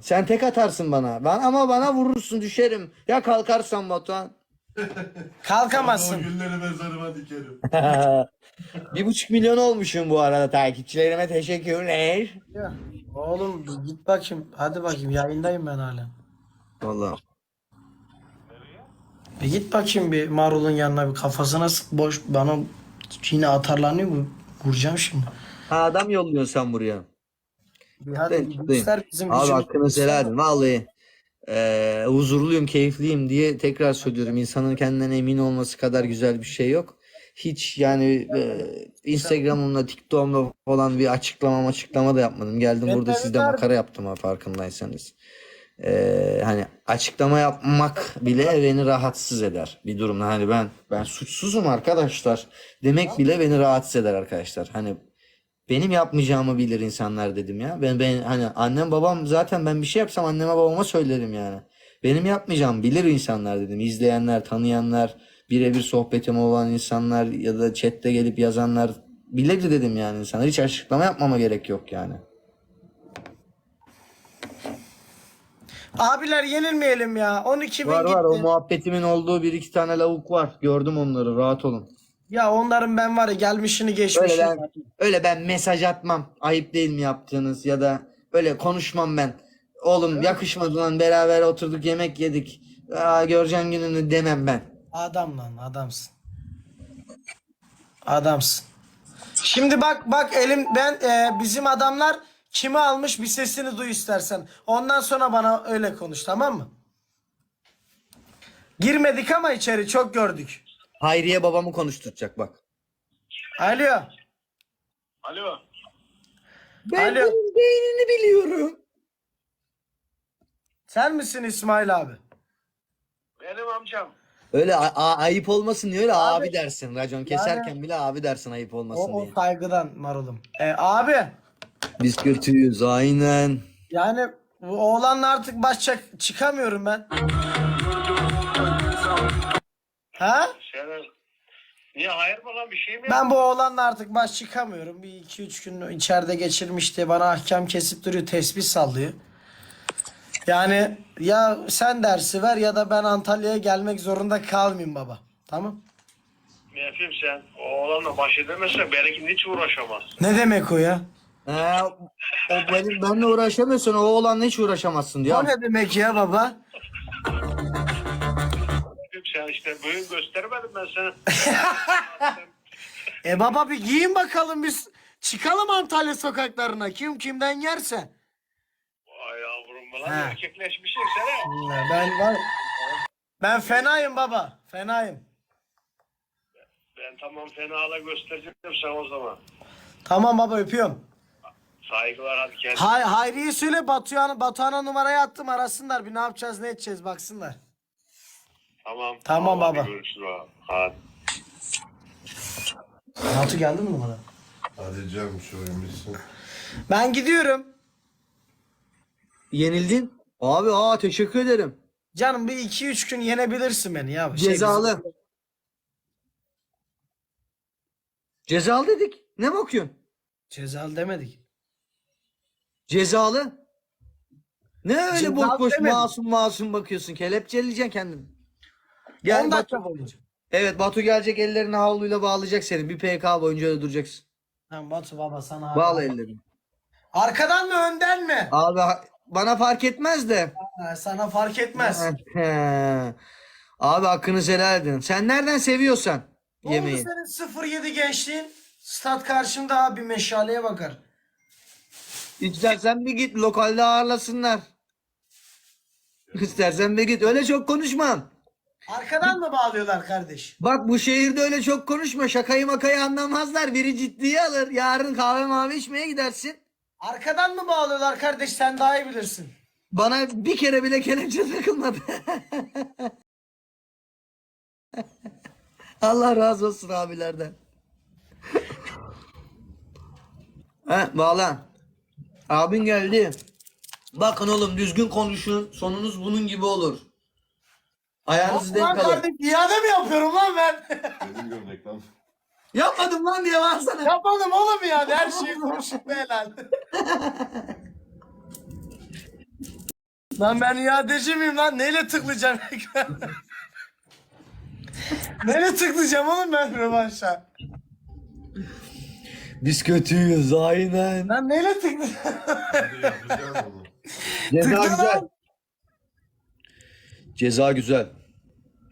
Sen tek atarsın bana. Ben ama bana vurursun düşerim. Ya kalkarsan Batuhan. Kalkamazsın. gülleri mezarıma dikerim. bir buçuk milyon olmuşum bu arada takipçilerime teşekkürler. Ya, Oğlum git bakayım. Hadi bakayım yayındayım ben hala. Vallahi. Bir git bakayım bir marulun yanına bir kafasına sık boş bana yine atarlanıyor bu. Vuracağım şimdi. Ha adam yolluyorsun sen buraya. Bir hadi Ben bizim Abi gücümüzü. hakkını helal edin. Vallahi eee, huzurluyum, keyifliyim diye tekrar söylüyorum. İnsanın kendinden emin olması kadar güzel bir şey yok. Hiç yani eee, Instagram'ımda, TikTok'umda falan bir açıklamam açıklama da yapmadım. Geldim burada de sizde makara yaptım ha farkındaysanız. Eee, hani açıklama yapmak bile beni rahatsız eder bir durumda. Hani ben ben suçsuzum arkadaşlar demek bile beni rahatsız eder arkadaşlar. Hani benim yapmayacağımı bilir insanlar dedim ya. Ben ben hani annem babam zaten ben bir şey yapsam anneme babama söylerim yani. Benim yapmayacağımı bilir insanlar dedim. İzleyenler, tanıyanlar, birebir sohbetim olan insanlar ya da chatte gelip yazanlar bilir dedim yani insanlar. Hiç açıklama yapmama gerek yok yani. Abiler yenilmeyelim ya. 12 bin Var var o muhabbetimin olduğu bir iki tane lavuk var. Gördüm onları rahat olun. Ya onların ben var ya gelmişini Öyle geçmişini. ben, öyle ben mesaj atmam. Ayıp değil mi yaptığınız ya da öyle konuşmam ben. Oğlum yakışmadı lan beraber oturduk yemek yedik. Aa, göreceğin gününü demem ben. Adam lan adamsın. Adamsın. Şimdi bak bak elim ben e, bizim adamlar kimi almış bir sesini duy istersen. Ondan sonra bana öyle konuş tamam mı? Girmedik ama içeri çok gördük. Hayriye babamı konuşturacak bak. Alo. Alo. Ben Alo. bunun beynini biliyorum. Sen misin İsmail abi? Benim amcam. Öyle a- a- ayıp olmasın diye öyle abi, Abi, dersin. Racon keserken bile abi dersin ayıp O, olmasın o diye. saygıdan marulum. E, abi Biz kötüyüz aynen. yani bu oğlanla artık baş çak- çıkamıyorum ben. Ha? Senin... Niye hayır mı lan bir şey mi? Ben bu oğlanla artık baş çıkamıyorum. Bir iki üç gün içeride geçirmişti. Bana ahkam kesip duruyor. Tesbih sallıyor. Yani ya sen dersi ver ya da ben Antalya'ya gelmek zorunda kalmayayım baba. Tamam. Ne yapayım sen? O oğlanla baş edemezsen benimki hiç uğraşamaz. Ne demek o ya? Ha, o benim benimle uğraşamıyorsun. O oğlanla hiç uğraşamazsın diyor. O ne demek ya baba? Sen işte bugün göstermedim ben sana. E baba bir giyin bakalım biz. Çıkalım Antalya sokaklarına. Kim kimden yerse. Vay yavrum lan He. erkekleşmişsin sen ha. Ben var. Ben fenayım baba. Fenayım. Ben tamam fena göstereceğim sen o zaman. Tamam baba öpüyorum. Saygılar hadi kendine. Hay Hayri'yi söyle Batuhan'a Batuhan'a numarayı attım arasınlar bir ne yapacağız ne edeceğiz baksınlar. Tamam. Tamam baba. Görüşürüz abi. Hadi. Batu geldi mi numara? Hadi canım şu oyun bitsin. Ben gidiyorum. Yenildin. Abi aa teşekkür ederim. Canım bir iki üç gün yenebilirsin beni ya. Şey, Cezalı. Cezalı dedik. Ne bakıyorsun? Cezalı demedik. Cezalı. Ne öyle Cezalı boş boş demedim. masum masum bakıyorsun. Kelepçeleyeceksin kendini. Gel 10 Batu. dakika boyunca. Evet Batu gelecek ellerini havluyla bağlayacak seni. Bir PK boyunca öyle duracaksın. Tamam Batu baba sana. Bağla ellerini. Arkadan mı önden mi? Abi bana fark etmez de. Ha, sana fark etmez. Abi hakkını helal edin. Sen nereden seviyorsan Ne oldu yemeği. senin 07 gençliğin? Stat karşımda abi meşaleye bakar. İstersen bir git lokalde ağırlasınlar. İstersen bir git. Öyle çok konuşmam. Arkadan mı bağlıyorlar kardeş? Bak bu şehirde öyle çok konuşma. Şakayı makayı anlamazlar. Biri ciddiye alır. Yarın kahve mavi içmeye gidersin. Arkadan mı bağlıyorlar kardeş sen daha iyi bilirsin. Bana bir kere bile kelepçe takılmadı. Allah razı olsun abilerden. He bağlan. Abin geldi. Bakın oğlum düzgün konuşun. Sonunuz bunun gibi olur. Ayağınızı Lan denk alın. kardeş iade mi yapıyorum lan ben? Benim gömlek lan. Yapmadım lan diye varsana. Yapmadım oğlum yani her şeyi konuşup helal. Lan ben iadeci miyim lan? Neyle tıklayacağım? Neyle tıklayacağım oğlum ben rövanşa? Biz kötüyüz aynen. Lan neyle tıklayacağım? Ceza Tıkla güzel. lan. Ceza güzel.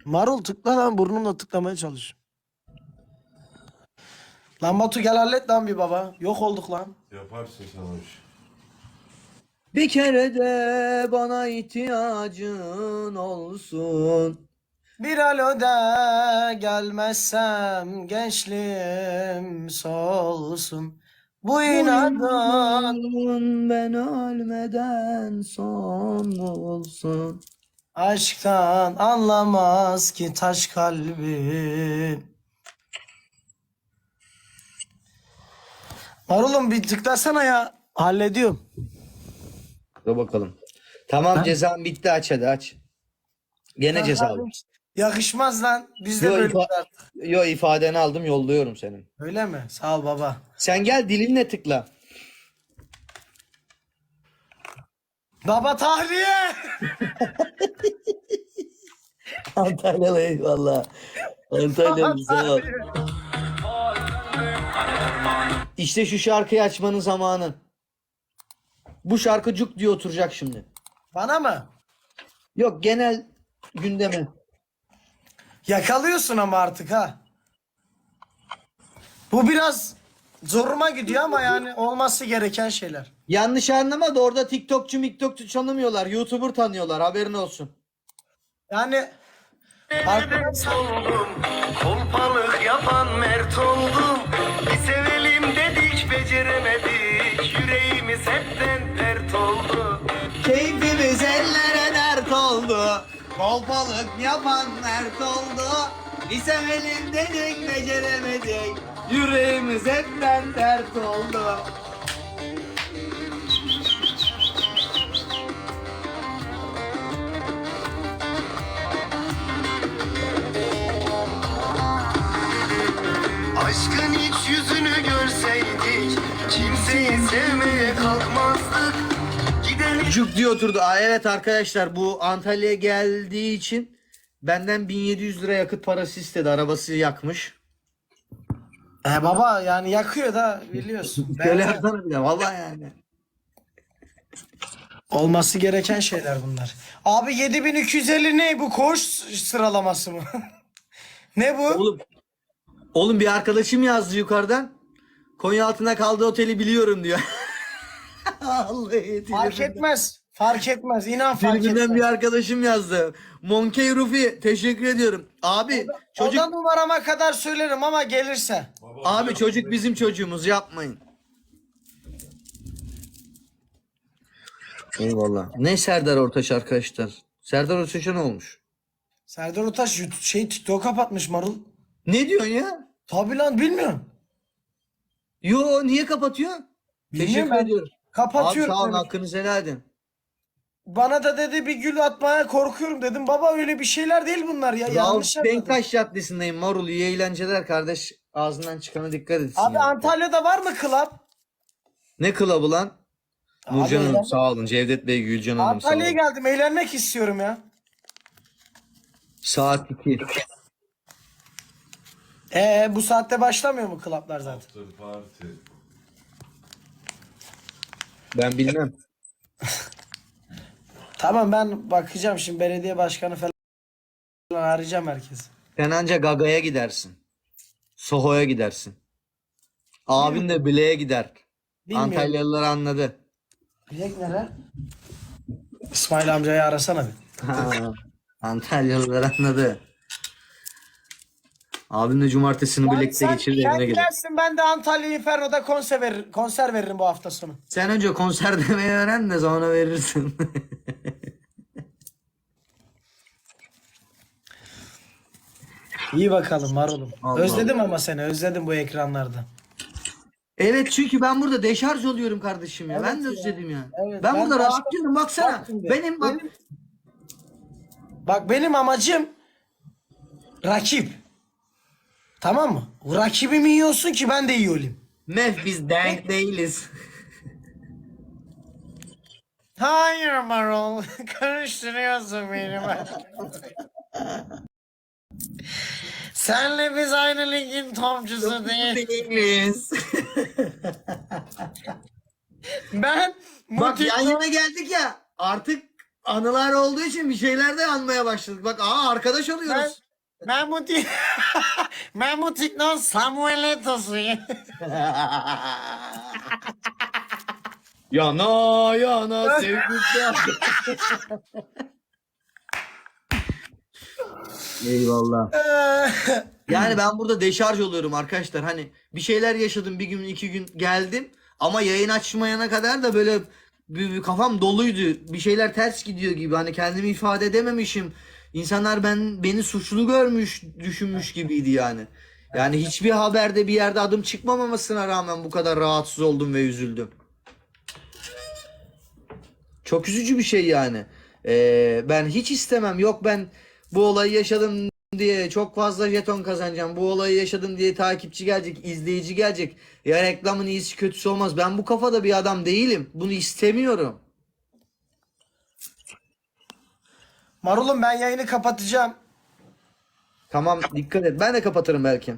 Marul tıkla lan burnumla tıklamaya çalış. Lan Batu gel hallet lan bir baba. Yok olduk lan. Yaparsın sen o işi. Bir kere de bana ihtiyacın olsun. Bir aloda gelmezsem gençliğim solsun. Bu inadın ben ölmeden son olsun. Aşktan anlamaz ki taş kalbim. Marul'um bir tıklasana ya. Hallediyorum. Dur bakalım. Tamam cezam bitti aç hadi aç. Gene cezalı. Yakışmaz lan. Biz de Yo, böyle. ifa- Yo ifadeni aldım yolluyorum senin. Öyle mi? Sağ ol baba. Sen gel dilinle tıkla. Baba tahliye. Antalyalı eyvallah. Antalyalı sağ ol. İşte şu şarkıyı açmanın zamanı. Bu şarkı cuk diye oturacak şimdi. Bana mı? Yok genel gündeme. Yakalıyorsun ama artık ha. Bu biraz zoruma gidiyor ama yani olması gereken şeyler. Yanlış anlama da orada TikTokçu miktokçu tanımıyorlar. YouTuber tanıyorlar haberin olsun. Yani arkadaşlar oldum Kolpalık yapan mert oldum Bir sevelim dedik beceremedik Yüreğimiz hepten pert oldu Keyfimiz ellere dert oldu. Kolpalık yapan mert oldu. Bir sevelim dedik beceremedik. Yüreğimiz hepten dert oldu. Aşkın hiç yüzünü görseydik Kimseyi sevmeye kalkmazdık Gidelim Cuk diye oturdu. Aa, evet arkadaşlar bu Antalya'ya geldiği için benden 1700 lira yakıt parası istedi. Arabası yakmış. E baba yani yakıyor da biliyorsun. Şöyle Ben- yapsana bir de. Vallahi yani. olması gereken şeyler bunlar. Abi 7250 ne bu koğuş sıralaması mı? ne bu? Oğlum, oğlum bir arkadaşım yazdı yukarıdan. Konya altına kaldığı oteli biliyorum diyor. Vallahi Fark delirdim. etmez. Fark etmez. İnan fark Filminden etmez. bir arkadaşım yazdı. Monkey Rufi teşekkür ediyorum. Abi çocuk Oda numarama kadar söylerim ama gelirse. abi çocuk bizim çocuğumuz yapmayın. Eyvallah. Ne Serdar Ortaç arkadaşlar? Serdar Ortaç'a ne olmuş? Serdar Utaş YouTube- şey TikTok kapatmış Marul. Ne diyorsun ya? Tabi lan bilmiyorum. Yo niye kapatıyor? Bilmiyorum Teşekkür ben. ediyorum. Abi Kapatıyorum. sağ olun demiş. hakkınızı helal edin. Bana da dedi bir gül atmaya korkuyorum dedim. Baba öyle bir şeyler değil bunlar ya. Yanlış Rauf yapmadın. Denktaş Caddesi'ndeyim Marul. İyi eğlenceler kardeş. Ağzından çıkana dikkat etsin. Abi ya. Antalya'da var mı club? Ne kılabı lan? Abi Nurcan Hanım sağ olun. Cevdet Bey, Gülcan Hanım sağ Antalya'ya olun. geldim. Eğlenmek istiyorum ya. Saat 2. Ee bu saatte başlamıyor mu clublar zaten? After party. Ben bilmem. Tamam ben bakacağım şimdi belediye başkanı falan arayacağım herkesi. Sen anca Gaga'ya gidersin. Soho'ya gidersin. Abin de Bile'ye gider. Bilmiyorum. Antalyalılar anladı. Bilek nere? İsmail amcayı arasana bir. Ha, Antalyalılar anladı. Abin de cumartesini Lan birlikte sen geçirdi sen evine gider. gelsin ben de Antalya Inferno'da konser, verir, konser veririm bu hafta sonu. Sen önce konser demeyi öğren de sonra verirsin. İyi bakalım Marul'um. Allah Özledim ama seni özledim bu ekranlarda. Evet çünkü ben burada deşarj oluyorum kardeşim ya. Evet ben de ya. özledim ya. Evet, ben, ben burada rahatlıyorum baksana. Bak şimdi, benim bak benim- Bak benim amacım rakip. Tamam mı? Rakibimi yiyorsun ki ben de iyi olayım. Mef biz denk değiliz. Hayır Marul. Karıştırıyorsun beni. Senle biz aynı ligin topçusu değil. Değiliz. Ben Bak yan yana geldik ya. Artık anılar olduğu için bir şeyler de anmaya başladık. Bak aa arkadaş oluyoruz. Ben Muti ben Mutik'ten Samuel Etos'uyum. yana yana sevdikler. Eyvallah. Yani ben burada deşarj oluyorum arkadaşlar. Hani bir şeyler yaşadım bir gün iki gün geldim. Ama yayın açmayana kadar da böyle bir, bir kafam doluydu. Bir şeyler ters gidiyor gibi. Hani kendimi ifade edememişim. İnsanlar ben beni suçlu görmüş, düşünmüş gibiydi yani. Yani hiçbir haberde bir yerde adım çıkmamamasına rağmen bu kadar rahatsız oldum ve üzüldüm. Çok üzücü bir şey yani. Ee, ben hiç istemem. Yok ben bu olayı yaşadım diye çok fazla jeton kazanacağım. Bu olayı yaşadım diye takipçi gelecek, izleyici gelecek. Ya reklamın iyisi kötüsü olmaz. Ben bu kafada bir adam değilim. Bunu istemiyorum. Marul'um ben yayını kapatacağım. Tamam dikkat et. Ben de kapatırım belki.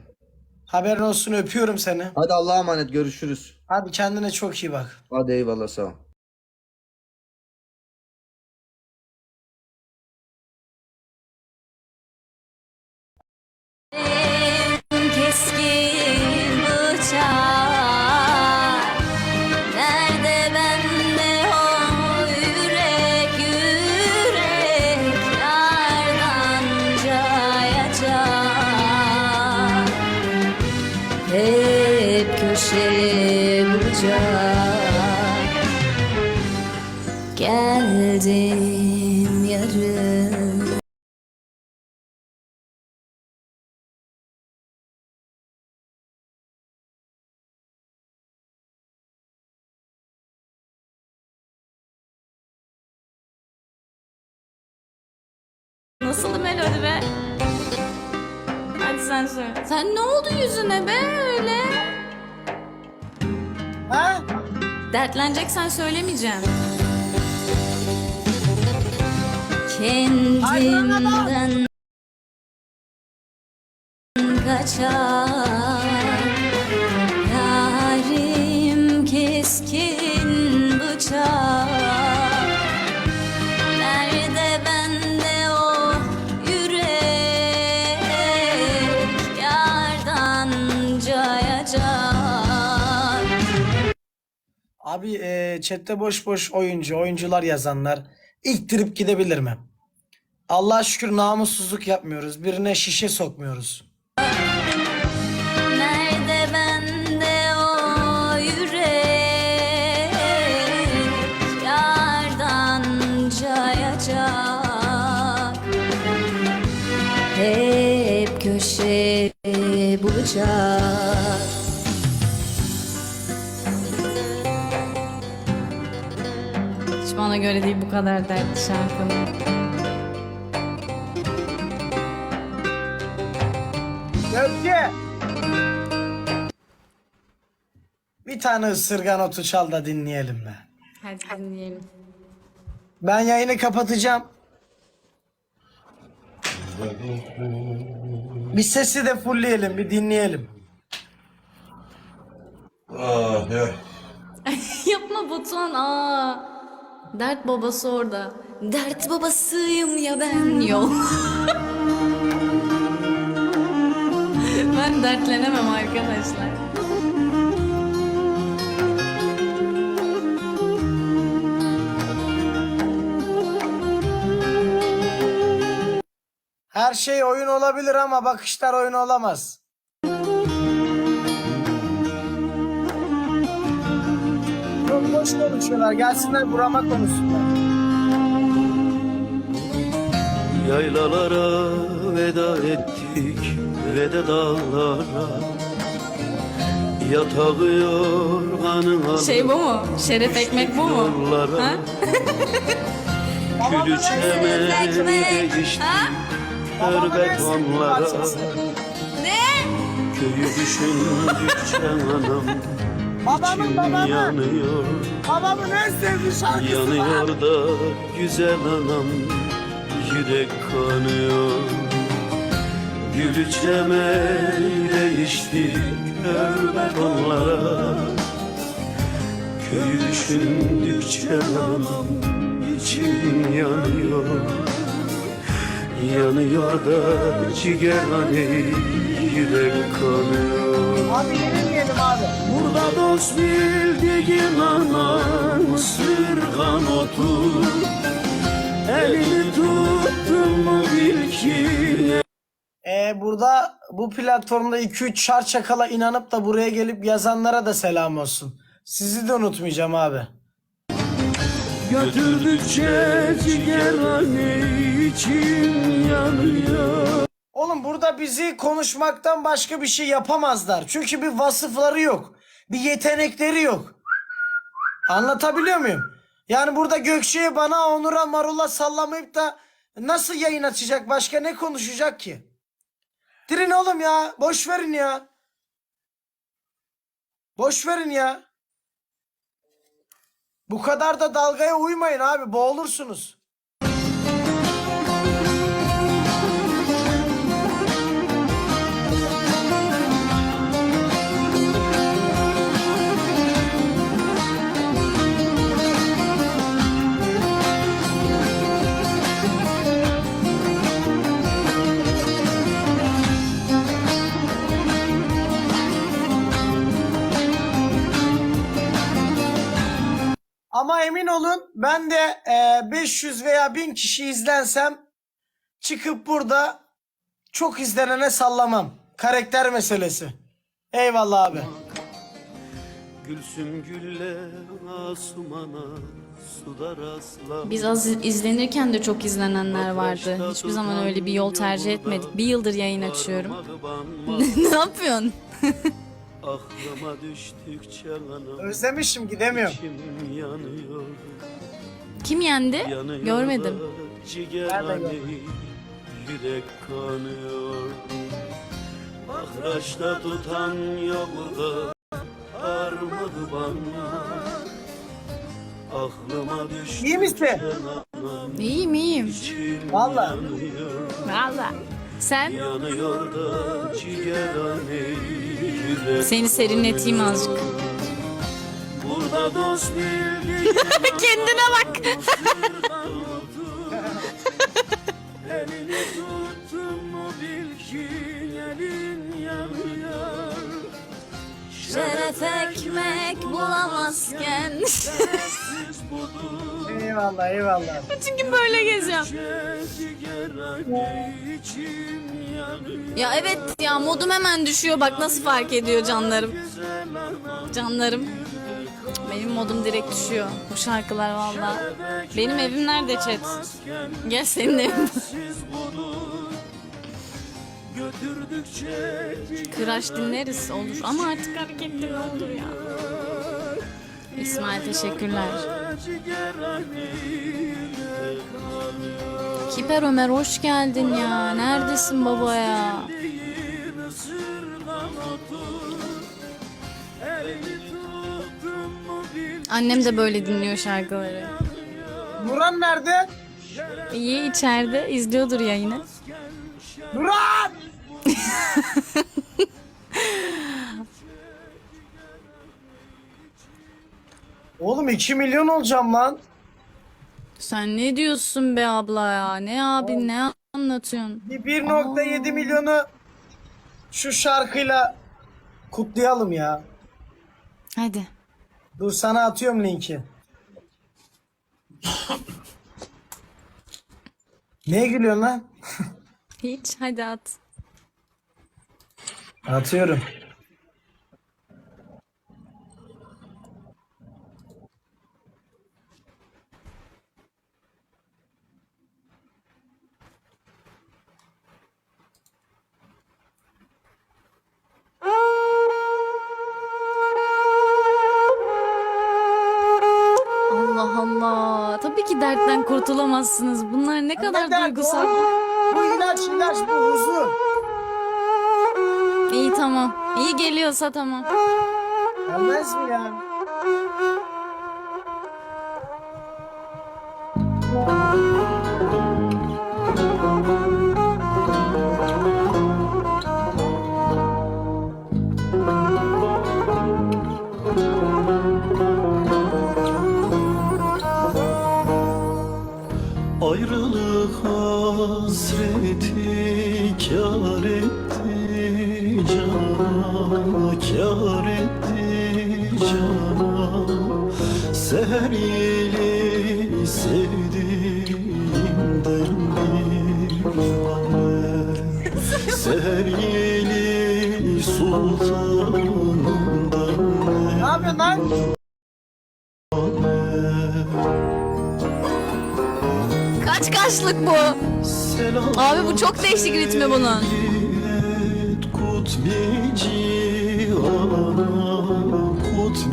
Haberin olsun öpüyorum seni. Hadi Allah'a emanet görüşürüz. Hadi kendine çok iyi bak. Hadi eyvallah sağ ol. Köşe bucak Geldim yarın Nasıl melodi be? Hadi sen söyle. Sen ne oldu yüzüne be öyle? Ha? Dertleneceksen söylemeyeceğim. Kendimden kaçar Yarim keskin bıçak Abi e, chatte boş boş oyuncu, oyuncular yazanlar iktirip gidebilir mi? Allah'a şükür namussuzluk yapmıyoruz. Birine şişe sokmuyoruz. Nerede bende o yürek Yardan Hep köşe bucak göre değil bu kadar dertli şarkılar. Gökçe! Bir tane ısırgan otu çal da dinleyelim be. Hadi dinleyelim. Ben yayını kapatacağım. Bir sesi de fullleyelim, bir dinleyelim. Ah ya. Yapma Batuhan aa. Dert babası orada. Dert babasıyım ya ben yok. ben dertlenemem arkadaşlar. Her şey oyun olabilir ama bakışlar oyun olamaz. Boş konuşuyorlar. Gelsinler burama konuşsunlar. Yaylalara veda ettik ve de dağlara Yatağı yorganın Şey bu mu? Şeref ekmek bu mu? Ha? Külü çemeni geçti Babamın her betonlara. Ne? Köyü düşündükçe anam Babamın, içim babamın. yanıyor Babamın en sevdiği şarkısı Yanıyor da güzel anam Yürek kanıyor. Gülü değişti Hürmet onlara. Köyü düşündükçe anam içim yanıyor Yanıyor da ciğer hani yürek kanıyor Abi yenilmeyelim abi. Burada dost bildiğin anan sırgan otur Elini tuttun mu bil ki Ee, burada bu platformda 2-3 şar çakala inanıp da buraya gelip yazanlara da selam olsun. Sizi de unutmayacağım abi. Götürdükçe ciğer hani içim yanıyor Oğlum burada bizi konuşmaktan başka bir şey yapamazlar. Çünkü bir vasıfları yok. Bir yetenekleri yok. Anlatabiliyor muyum? Yani burada Gökçe'ye bana Onur'a Marul'a sallamayıp da nasıl yayın açacak? Başka ne konuşacak ki? Dirin oğlum ya. Boş verin ya. Boş verin ya. Bu kadar da dalgaya uymayın abi. Boğulursunuz. Ama emin olun ben de e, 500 veya 1000 kişi izlensem çıkıp burada çok izlenene sallamam. Karakter meselesi. Eyvallah abi. Gülsüm güller asumana suda rastla Biz az izlenirken de çok izlenenler vardı. Hiçbir zaman öyle bir yol tercih etmedik. Bir yıldır yayın açıyorum. ne yapıyorsun? Aklıma düştükçe anam Özlemişim gidemiyorum. içim yanıyor Kim yendi? Yanıyor Görmedim. gördün? yürek kanıyor Ahraçta tutan burada Armadı bana Aklıma düştü İyi misin? İyiyim iyiyim. içim Vallahi. yanıyor Valla. Sen? Yanıyor da ciğer yürek Seni serinleteyim azıcık. Burada dost bildiğin Kendine bak. Elini tuttun mu bil ki elin yanıyor Şeref ekmek bulamazken. Eyvallah eyvallah. Çünkü böyle geziyorum. Ya evet ya modum hemen düşüyor. Bak nasıl fark ediyor canlarım. Canlarım. Benim modum direkt düşüyor. Bu şarkılar valla. Benim evim nerede chat? Gel senin evin. Kıraş dinleriz olur. Ama artık hareketli ne olur ya. İsmail teşekkürler. Kiper Ömer hoş geldin ya. Neredesin baba ya? Annem de böyle dinliyor şarkıları. Nuran nerede? İyi içeride izliyordur yayını. Nuran! Oğlum 2 milyon olacağım lan. Sen ne diyorsun be abla ya? Ne abi ne anlatıyorsun? Bir 1.7 milyonu şu şarkıyla kutlayalım ya. Hadi. Dur sana atıyorum linki. Neye gülüyorsun lan? Hiç hadi at. Atıyorum. Dertten kurtulamazsınız. Bunlar ne kadar dert duygusal. Bu ilaç ilaç bu huzur. İyi tamam. İyi geliyorsa tamam. Gelmez mi ya? Kâr etti cana Kâr etti cana Seher yeli sevdiğimden bir haber Seher yeli sultanımdan Ne yapıyorsun lan? Kaç kaçlık bu? Çok değişik ritmi bunun.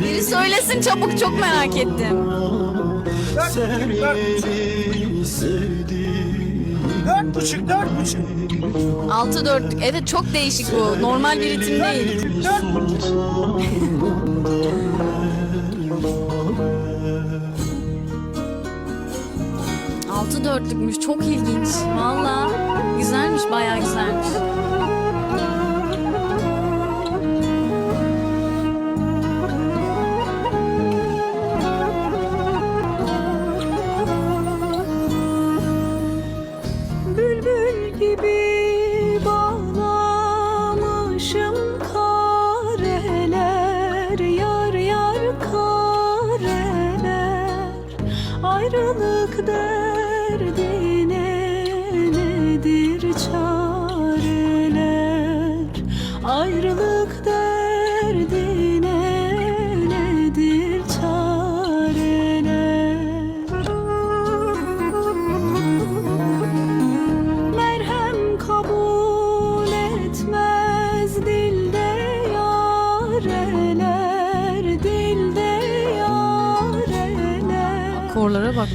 Biri söylesin çabuk çok merak ettim. Sevdiğim Dört buçuk, dört buçuk. 6 dörtlük. Evet çok değişik bu. Normal bir ritim değil. Altı dörtlükmüş. Çok ilginç. Valla güzelmiş. Bayağı güzelmiş.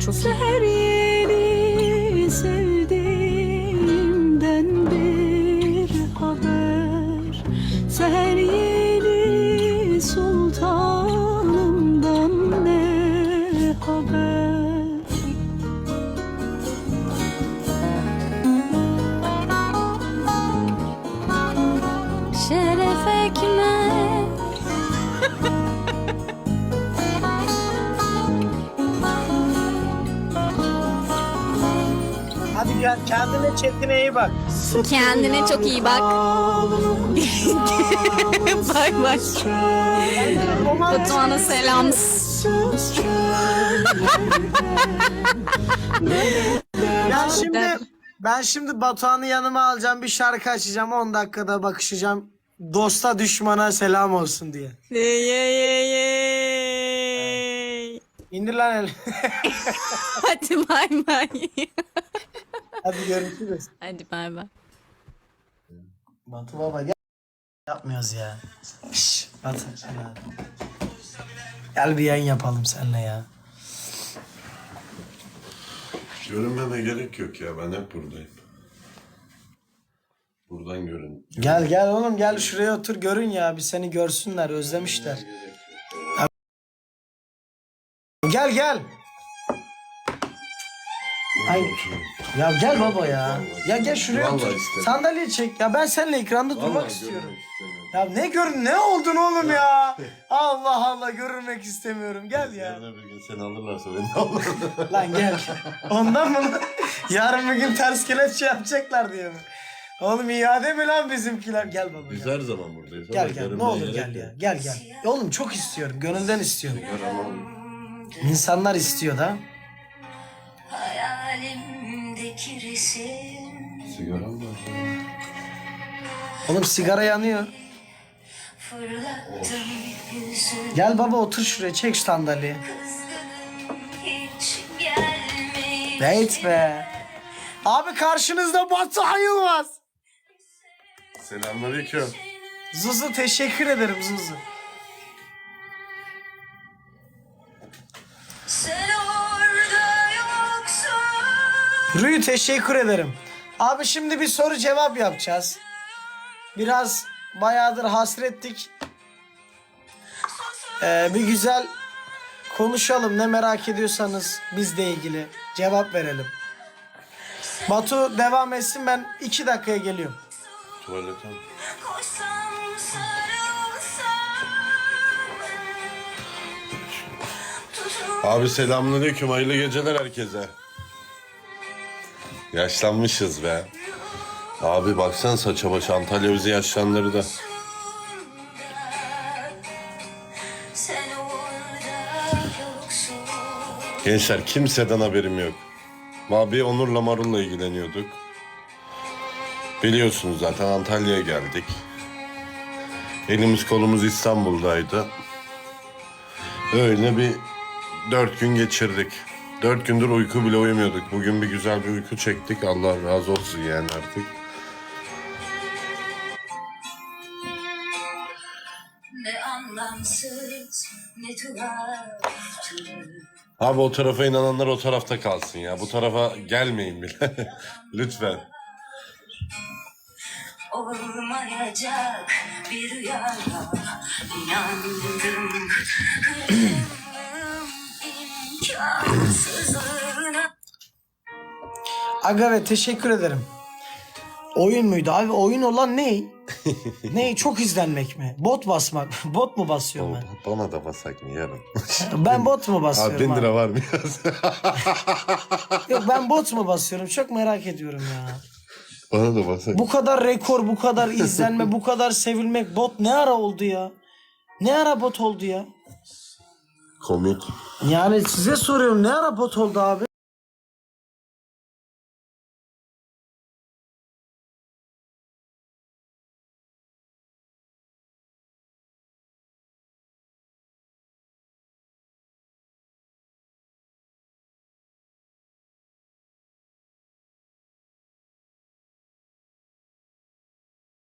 Çok. Seher Kendine çok iyi bak. bay bay. Batuhan'a selam. Ben şimdi ben şimdi Batuhan'ı yanıma alacağım bir şarkı açacağım 10 dakikada bakışacağım. Dosta düşmana selam olsun diye. Yey, yey, yey. İndir lan el. Hadi bay bay. Hadi görüşürüz. Hadi bay bay. Batu baba gel. Yapmıyoruz ya. Şş, Batu. ya. Gel bir yayın yapalım seninle ya. Görünmeme gerek yok ya. Ben hep buradayım. Buradan görün. Gel gel oğlum gel şuraya otur görün ya bir seni görsünler özlemişler. Gel gel. Ay, ya gel baba ya. Ya gel şuraya Vallahi otur. Sandalye çek. Ya ben seninle ekranda durmak Vallahi istiyorum. görmek istemiyorum. Ya ne görün ne oldun oğlum ya? Allah Allah görünmek istemiyorum. Gel ya. Yarın öbür gün seni alırlarsa beni alırlar. Lan gel. Ondan mı? Yarın bir gün ters kelepçe yapacaklar diye mi? Oğlum iade mi lan bizimkiler? Gel baba Biz gel. her zaman buradayız. Gel ama gel ne görünmeye olur gerek gel yok. ya. Gel gel. Oğlum çok istiyorum. Gönülden istiyorum. İnsanlar istiyor da. Resim Sigaram var. Oğlum sigara yanıyor. Gel baba otur şuraya çek şu sandalyeyi. Beyt be. Abi karşınızda Batuhan Yılmaz. Selamünaleyküm. Zuzu teşekkür ederim Zuzu. Rüyü teşekkür ederim. Abi şimdi bir soru cevap yapacağız. Biraz bayağıdır hasrettik. Ee, bir güzel konuşalım. Ne merak ediyorsanız bizle ilgili cevap verelim. Batu devam etsin ben iki dakikaya geliyorum. Tuvalete mi? Abi selamünaleyküm. Hayırlı geceler herkese. Yaşlanmışız be. Abi baksan saça başı Antalya bizi yaşlandırdı. Gençler kimseden haberim yok. Abi Onur'la Marul'la ilgileniyorduk. Biliyorsunuz zaten Antalya'ya geldik. Elimiz kolumuz İstanbul'daydı. Öyle bir dört gün geçirdik. Dört gündür uyku bile uyumuyorduk. Bugün bir güzel bir uyku çektik. Allah razı olsun yani artık. Ne anlamsız ne tuhaftır Abi o tarafa inananlar o tarafta kalsın ya. Bu tarafa gelmeyin bile. Lütfen. Olmayacak bir rüyaya inandım Aga ve teşekkür ederim. Oyun muydu abi? Oyun olan ne? ne? Çok izlenmek mi? Bot basmak. Bot mu basıyorum ben? Bana da basak mı yarın? Ben bot mu Abi basıyorum? bin abi? lira var mı yaz? Yok ben bot mu basıyorum? Çok merak ediyorum ya. Bana da basak. Bu kadar rekor, bu kadar izlenme, bu kadar sevilmek bot ne ara oldu ya? Ne ara bot oldu ya? Komik. Yani size soruyorum ne ara bot oldu abi?